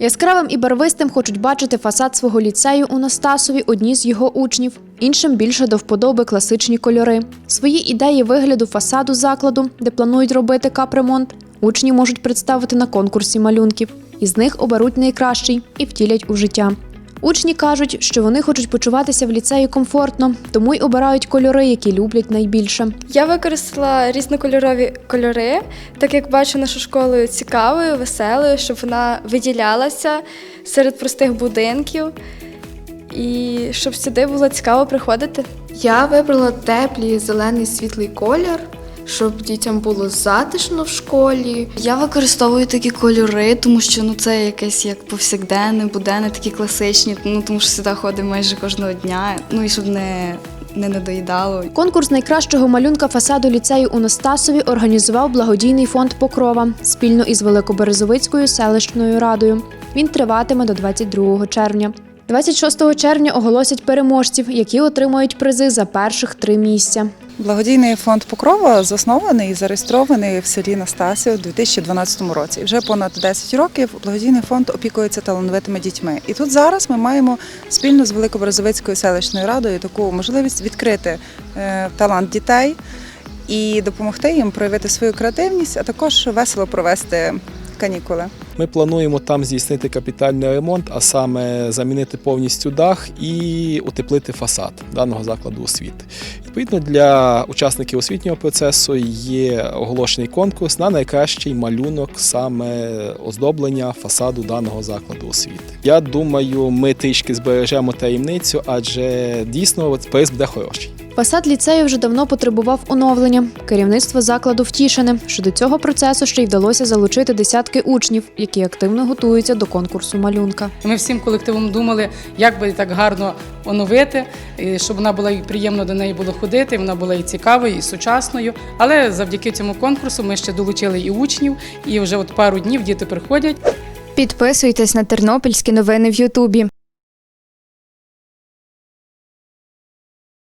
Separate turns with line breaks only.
Яскравим і барвистим хочуть бачити фасад свого ліцею у Настасові одні з його учнів. Іншим більше до вподоби класичні кольори. Свої ідеї вигляду фасаду закладу, де планують робити капремонт, учні можуть представити на конкурсі малюнків. Із них оберуть найкращий і втілять у життя. Учні кажуть, що вони хочуть почуватися в ліцеї комфортно, тому й обирають кольори, які люблять найбільше.
Я використала різнокольорові кольори, так як бачу нашу школу цікавою, веселою, щоб вона виділялася серед простих будинків і щоб сюди було цікаво приходити.
Я вибрала теплий зелений світлий колір, щоб дітям було затишно в школі.
Я використовую такі кольори, тому що ну це якесь як повсякденне, буденне, такі класичні. Ну тому що сюди ходимо майже кожного дня. Ну і щоб не, не надоїдало.
Конкурс найкращого малюнка фасаду ліцею у Настасові організував благодійний фонд Покрова спільно із Великоберезовицькою селищною радою. Він триватиме до 22 червня. 26 червня оголосять переможців, які отримають призи за перших три місця.
Благодійний фонд Покрова заснований і зареєстрований в селі Настасів у 2012 році. Вже понад 10 років благодійний фонд опікується талановитими дітьми. І тут зараз ми маємо спільно з Великобразовицькою селищною радою таку можливість відкрити е, талант дітей і допомогти їм проявити свою креативність, а також весело провести канікули.
Ми плануємо там здійснити капітальний ремонт, а саме замінити повністю дах і утеплити фасад даного закладу освіти. Відповідно, для учасників освітнього процесу є оголошений конкурс на найкращий малюнок саме оздоблення фасаду даного закладу освіти. Я думаю, ми трішки збережемо таємницю, адже дійсно приз буде хороший.
Фасад ліцею вже давно потребував оновлення. Керівництво закладу втішене, що до цього процесу ще й вдалося залучити десятки учнів, які активно готуються до конкурсу малюнка.
Ми всім колективом думали, як би так гарно оновити, щоб вона була і приємно до неї було ходити, вона була і цікавою, і сучасною. Але завдяки цьому конкурсу ми ще долучили і учнів, і вже от пару днів діти приходять.
Підписуйтесь на тернопільські новини в Ютубі.